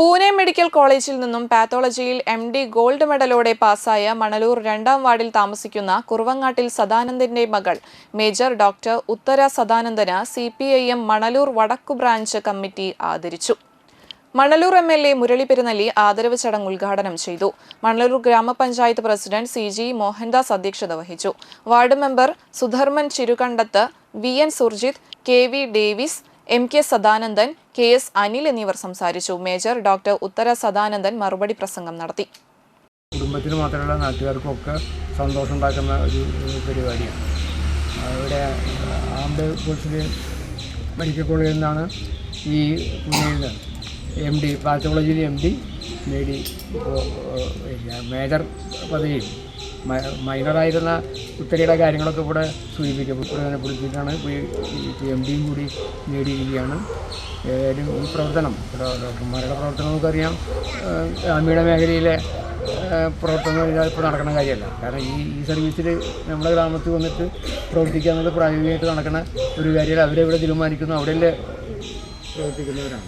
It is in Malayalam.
പൂനെ മെഡിക്കൽ കോളേജിൽ നിന്നും പാത്തോളജിയിൽ എം ഡി ഗോൾഡ് മെഡലോടെ പാസായ മണലൂർ രണ്ടാം വാർഡിൽ താമസിക്കുന്ന കുറുവങ്ങാട്ടിൽ സദാനന്ദന്റെ മകൾ major doctor Uthara Sadanandan C P I M Manalur വടക്കു ബ്രാഞ്ച് കമ്മിറ്റി ആദരിച്ചു. Manalur M L A Murali Perunnali ആദരവ് ചടങ്ങ് ഉദ്ഘാടനം ചെയ്തു. മണലൂർ ഗ്രാമപഞ്ചായത്ത് പ്രസിഡന്റ് സി ജി മോഹൻദാസ് അധ്യക്ഷത വഹിച്ചു. Ward member Sudharman Chirukandath V N Surjith K V Davis M K Sadanandan K S Anil എന്നിവർ സംസാരിച്ചു. മേജർ ഡോക്ടർ ഉത്തര സദാനന്ദൻ മറുപടി പ്രസംഗം നടത്തി. കുടുംബത്തിന് മാത്രമല്ല നാട്ടുകാർക്കും ഒക്കെ സന്തോഷം ഉണ്ടാക്കുന്ന ഒരു പരിപാടിയാണ്. അവിടെ ആംബ് കോഴ്സിൽ മെഡിക്കൽ കോളേജിൽ നിന്നാണ് ഈ പുനെയിൽ എം ഡി പാത്തോളജിയിൽ എം ഡി നേടി മേജർ പദവിയും മ- മൈനറായിരുന്ന ഉത്തരയുടെ കാര്യങ്ങളൊക്കെ ഇവിടെ സൂചിപ്പിക്കും. പിടിച്ചിട്ടാണ് എം ഡിയും കൂടി നേടിയിരിക്കുകയാണ്. ഏതായാലും ഈ പ്രവർത്തനം ഡോക്ടർമാരുടെ പ്രവർത്തനം നമുക്കറിയാം. ഗ്രാമീണ മേഖലയിലെ പ്രവർത്തനങ്ങൾ പ്രവർത്തനം ഇപ്പോൾ നടക്കുന്ന കാര്യമല്ല. കാരണം ഈ ഈ സർവീസിൽ നമ്മുടെ ഗ്രാമത്തിൽ വന്നിട്ട് പ്രവർത്തിക്കുക എന്നുള്ളത് പ്രായോഗികമായിട്ട് നടക്കുന്ന ഒരു കാര്യമല്ല. അവരെവിടെ തീരുമാനിക്കുന്നു അവിടെയല്ലേ പ്രവർത്തിക്കുന്നവരാണ്.